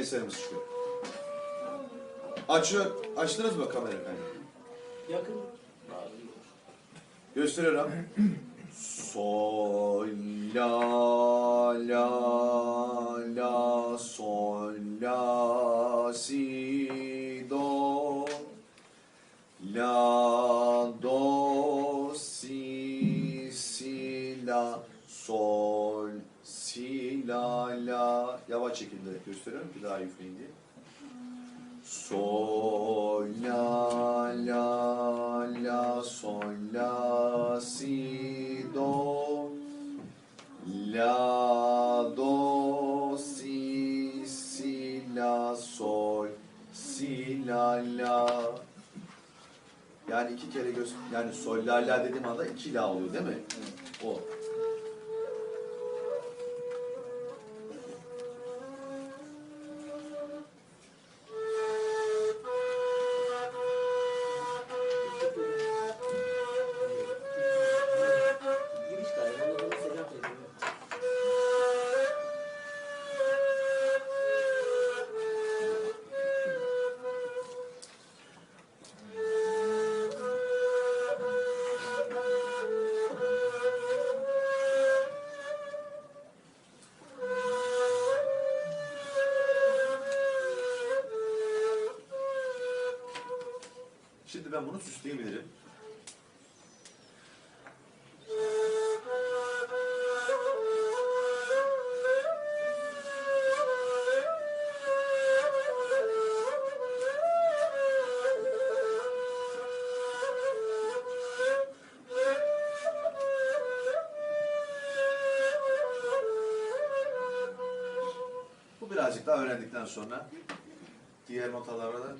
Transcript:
eserimiz çıkıyor. Açıyor. Açtınız mı kamera efendim? Yakın. Gösteriyorum. Sol, la, la, la, sol, la, si, do. La, do, si, si, la, sol, la, la. Yavaş şekilde gösteriyorum ki daha yükleyin diye. Sol, la, la, la, sol, la, si, do. La, do, si, si, la, sol, si, la, la. Yani iki kere göz, yani sol, la, la dediğim anda iki la oluyor değil mi? O. Şimdi ben bunu süsleyebilirim. Birazcık daha öğrendikten sonra diğer notalara da